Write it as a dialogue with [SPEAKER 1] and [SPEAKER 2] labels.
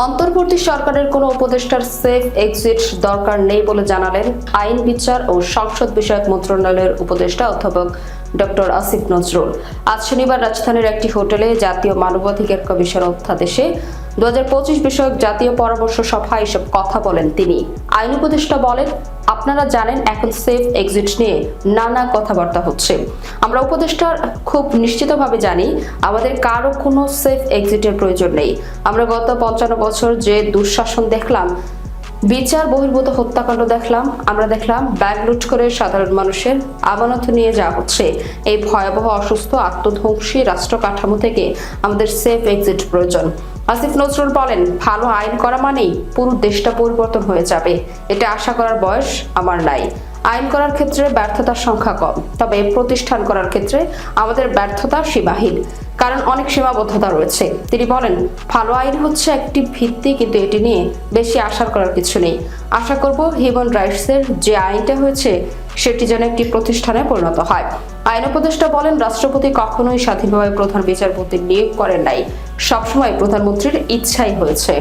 [SPEAKER 1] অন্তর্বর্তী সরকারের কোনো উপদেষ্টার সেফ এক্সিট দরকার নেই বলে জানালেন আইন বিচার ও সংসদ বিষয়ক মন্ত্রণালয়ের উপদেষ্টা অধ্যাপক ডক্টর আসিফ নজরুল। আজ শনিবার রাজধানীর একটি হোটেলে জাতীয় মানবাধিকার কমিশন অধ্যাদেশে দু হাজার পঁচিশ বিষয়ক জাতীয় পরামর্শ সভায় এসব কথা বলেন তিনি। আইন উপদেষ্টা বলেন আপনারা জানেন, এখন সেফ এক্সিট নিয়ে নানা কথাবার্তা হচ্ছে। আমরা উপদেষ্টার খুব নিশ্চিতভাবে জানি, আমাদের কারও কোনো সেফ এক্সিটের প্রয়োজন নেই। আমরা গত পঞ্চান্ন বছর যে দুঃশাসন দেখলাম, বিচার বহির্ভূত হত্যাকাণ্ড দেখলাম, আমরা দেখলাম ব্যাগ লুট করে সাধারণ মানুষের আমানত নিয়ে যাওয়া হচ্ছে। এই ভয়াবহ অসুস্থ, আত্মধ্বংসী রাষ্ট্র কাঠামো থেকে আমাদের সেফ এক্সিট প্রয়োজন। আসিফ নজরুল বলেন, ভালো আইন করা মানেই পুরো দেশটা পরিবর্তন হয়ে যাবে। এটা আশা করার বয়স আমার নাই। আইন করার ক্ষেত্রে ব্যর্থতার সংখ্যা কম, তবে প্রতিষ্ঠান করার ক্ষেত্রে আমাদের ব্যর্থতা সীমাহীন, কারণ অনেক সীমাবদ্ধতা রয়েছে। তিনি বলেন, ভালো আইন হচ্ছে একটি ভিত্তি, কিন্তু এটি নিয়ে বেশি আশা করার কিছু নেই। আশা করব হিউম্যান রাইটসের যে আইনটা হয়েছে, সেটি যেন একটি প্রতিষ্ঠানে পরিণত হয়। আইন উপদেষ্টা বলেন, রাষ্ট্রপতি কখনোই স্বাধীনভাবে প্রধান বিচারপতি নিয়োগ করেন নাই। সবসময় প্রধানমন্ত্রীর ইচ্ছাই হয়েছে।